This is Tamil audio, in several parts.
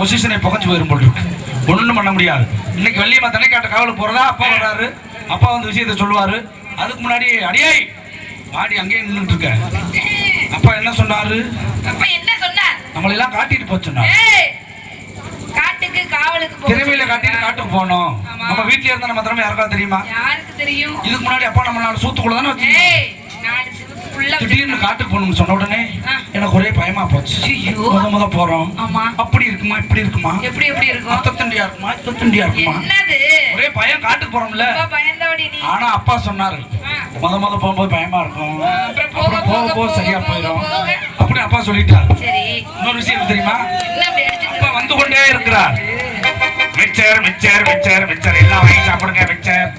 பொசிஷனை புகஞ்சு போயிரும் போல் இருக்கு. ஒண்ணும் பண்ண முடியாது. இன்னைக்கு வெள்ளியம்மா தனிக்காட்ட காவலுக்கு போறதா? அப்பா வர்றாரு. அப்பா வந்து விஷயத்த சொல்லுவாரு. அதுக்கு முன்னாடி அடியே மாடி அங்கேயே நின்றுட்டு இருக்க. அப்பா என்ன சொன்னாரு? அப்ப என்ன சொன்னார்? நம்மளை எல்லாம் காட்டிட்டு போச்சு காட்டுக்கு காவலுக்கு திறமையில காட்டிட்டு காட்டுக்கு போனோம். நம்ம வீட்லயே இருந்தா நம்ம திறமை யாருக்கா தெரியுமா? யாருக்கு தெரியும்? இதுக்கு முன்னாடி அப்பா நம்ம நாலு சூத்துக்குள்ள தானே வச்சு திடீர்னு காட்டுக்கு போகணும்னு சொன்ன உடனே. எனக்கு ஒரே பயமா போச்சு. ஐயோ. முத முத போறோம். அப்படி இருக்குமா இப்படி இருக்குமா? எப்படி எப்படி இருக்கும்? அத்தத்தண்டியா இருக்குமா இத்தத்தண்டியா இருக்குமா? என்னது? ஒரே பயம் காட்டுக்கு போறோம்ல. ரொம்ப பயந்தவடி நீ. ஆனா அப்பா சொன்னாரு. முத முத போகும்போது பயமா இருக்கும். அப்புறம் போக, போக சரியா போயிடும். அப்படி அப்பா சொல்லிட்டாரு. சரி. இன்னொரு விஷயம் தெரியுமா? அப்பா வந்து கொண்டே இருக்கிறார். Mixture mixture mixture mixture. எல்லாம் வாங்கி சாப்பிடுங்க மிச்சர்.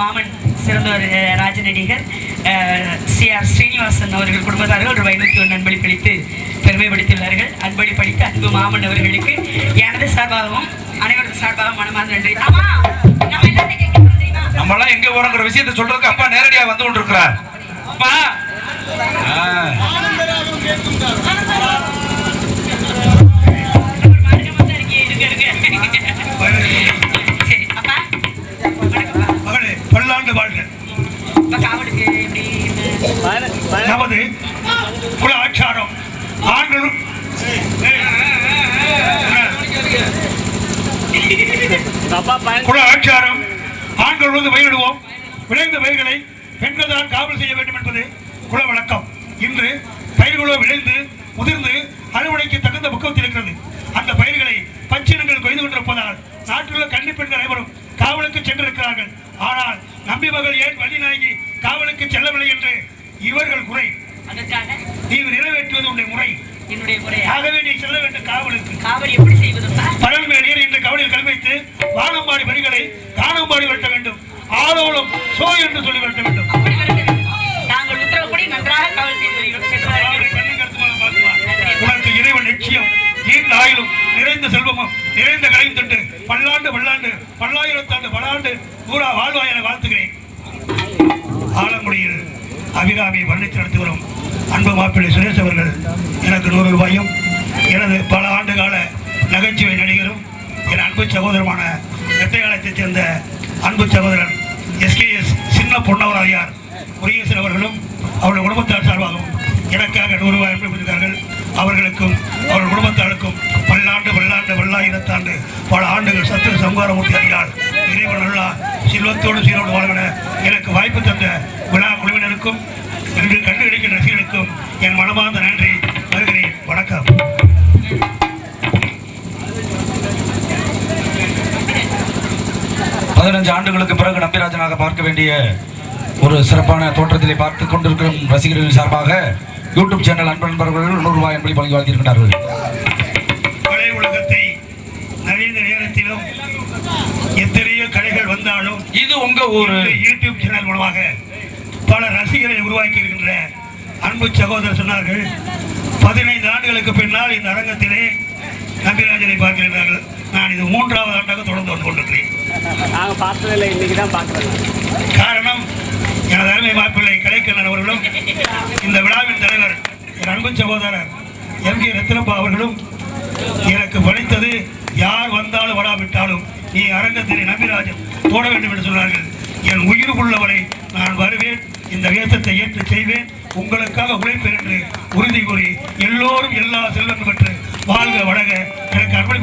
மாமன் சிறந்தவர் அஹ், ராஜ நடிகர் சி ஆர் ஸ்ரீனிவாசன் அவர்கள் குடும்பத்தார்கள் ரூபாய் நூற்றி ஒன்று அன்பளிப்பளித்து பெருமைப்படுத்தியுள்ளார்கள். அன்பளிப்பளித்து அன்பு மாமன் அவர்களுக்கு எனது சார்பாகவும் அனைவரது சார்பாகவும் மனமார்ந்த நன்றி. ஆமா நம்ம என்ன கேட்க போறோம் தெரியுமா? நம்ம எல்லாம் எங்க போறோங்கிற விஷயத்தை சொல்றதுக்கு அப்பா நேரடியா வந்து கொண்டிருக்கிறார். அப்பா ஆண்டு வாழ்கிற நமது குல ஆச்சாரம். ஆண்களும் குல ஆச்சாரம். ஆண்கள் வந்து பயிரிடுவோம். விளைந்த பயிர்களை பெண்கள் தான் காவல் செய்ய வேண்டும் என்பது குல வழக்கம். இன்று பயிர்களோ விளைந்து உதிர்ந்து அறுவடைக்கு தகுந்த பக்குவத்தில் இருக்கிறது. அந்த பயிர்களை பச்சினங்கள் பயந்து கொண்டிருப்பதால் நாட்டிலுள்ள கன்னி பெண்கள் அனைவரும் காவலுக்கு சென்றிருக்கிறார்கள். ஆனால் நம்பி மகள் ஏன் வழி நாயகி காவலுக்கு செல்லவில்லை என்று இவர்கள் குறை. நீ நிறைவேற்றுவது உன்னுடைய முறை. என்னுடைய முறை. ஆகவே நீ செல்ல வேண்டும் காவலுக்கு. காவல் எப்படி செய்வதுப்பா? பரல் மேலியர் இன்று வானம்பாடி வரிகளை காணம்பாடி விரட்ட வேண்டும். ஆலோலம் சோ என்று சொல்லி விரட்ட வேண்டும். நாங்கள் உத்தரவுப்படி நன்றாக காவல் செய்து. உனக்கு இறைவன் நிச்சயம் நீண்ட ஆயிலும் நிறைந்த செல்வமும் நிறைந்த கலையும் தட்டு. பல்லாண்டு பல்லாண்டு பல்லாயிரத்தாண்டு பல்லாண்டு பூரா வாழ்வாய் என வாழ்த்துகிறேன். ஆலங்குடியில் அபிராமி வர்ணித்து நடத்தி வரும் அன்பு மாப்பிள்ளை சுரேஷ் அவர்கள் எனக்கு நூறு ரூபாயும் எனது பல ஆண்டு கால நகைச்சுவை நடிகரும் என் அன்பு சகோதரமான இரட்டைகாலத்தைச் சேர்ந்த அன்பு சகோதரன் எஸ்கேஎஸ் சின்ன பொன்னவராயார் முருகேசன் அவர்களும் அவருடைய குடும்பத்தார் சார்பாகவும் எனக்காக நூறு ரூபாய் அன்பு அவர்களுக்கும் அவர்கள் குடும்பத்தாருக்கும் பல்லாண்டு பல்லாண்டு பல்லாயிரத்தாண்டு பல ஆண்டுகள் சத்துரு சம்ஹாரமூர்த்தி அறியால் இறைவன் அல்லா செல்வத்தோடு சீரோடு வாழ்வன எனக்கு வாய்ப்பு தந்த விழா குழுவினருக்கும் என்று கண்டு கிடைக்கின்ற ரசிகர்களுக்கும் என் மனமார்ந்த நன்றி வருகிறேன். வணக்கம். பதினஞ்சு ஆண்டுகளுக்கு பிறகு நம்பிராஜனாக பார்க்க வேண்டிய ஒரு சிறப்பான தோற்றத்திலே பார்த்து கொண்டிருக்கும் ரசிகர்களின் சார்பாக யூடியூப் சேனல் அன்பு நண்பர்கள் நூறு ரூபாய் என்பதை வழங்கி வாழ்த்திருக்கிறார்கள் உங்க ஊரு யூடியூப் சேனல் மூலமாக பல ரசிகர்களை உருவாக்கி இருக்கின்ற அன்பு சகோதரர் சொன்னார்கள். பதினைந்து ஆண்டுகளுக்கு பின்னால் இந்த அரங்கத்திலே நம்பிராஜனை பார்க்கிறார்கள் நான் இது மூன்றாவது ஆண்டாக தொடர்ந்து வந்து கொண்டிருக்கிறேன். காரணம் எனது அருமை மாப்பிள்ளை கலைக்கண்ணன் அவர்களும் இந்த விழாவின் தலைவர் என் அன்பு சகோதரர் எம் கே ரத்னப்பா அவர்களும் எனக்கு பணித்தது யார் வந்தாலும் வராவிட்டாலும் நீ அரங்கத்திலே நம்பிராஜன் போட வேண்டும் என்று சொன்னார்கள். என் உயிர் உள்ளவரை நான் வருவேன். இந்த வேதத்தை ஏற்று செய்வேன். உங்களுக்காக உழைப்பேன் என்று உறுதி கூறி எல்லோரும் எல்லா செல்வங்கள் பெற்று வாழ்க வழங்க எனக்கு அர்ப்பணிப்பது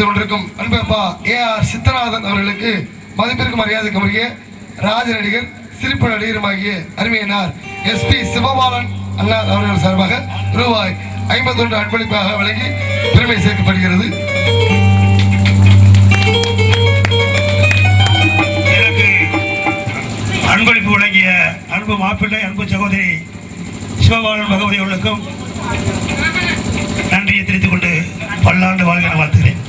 மன்னனாக கொண்டிருக்கும் அன்பப்பா ஏ ஆர் சித்தநாதன் அவர்களுக்கு மதிப்பிற்கு மரியாதை உரிய ராஜ நடிகர் சிரிப்பு நடிகருமாகிய அருமையினார் எஸ் பி சிவபாலன் அண்ணா அவர்கள் சார்பாக ரூபாய் ஐம்பத்தொன்று அன்பளிப்பாக வழங்கி பெருமை சேர்க்கப்படுகிறது. எனக்கு அன்பளிப்பு வழங்கிய அன்பு மாப்பிள்ளை அன்பு சகோதரி சிவபாலன் பகவதி அவர்களுக்கும் நன்றியை தெரிவித்துக் கொண்டு பல்லாண்டு வாழ்க வாழ்த்துகிறேன்.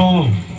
soul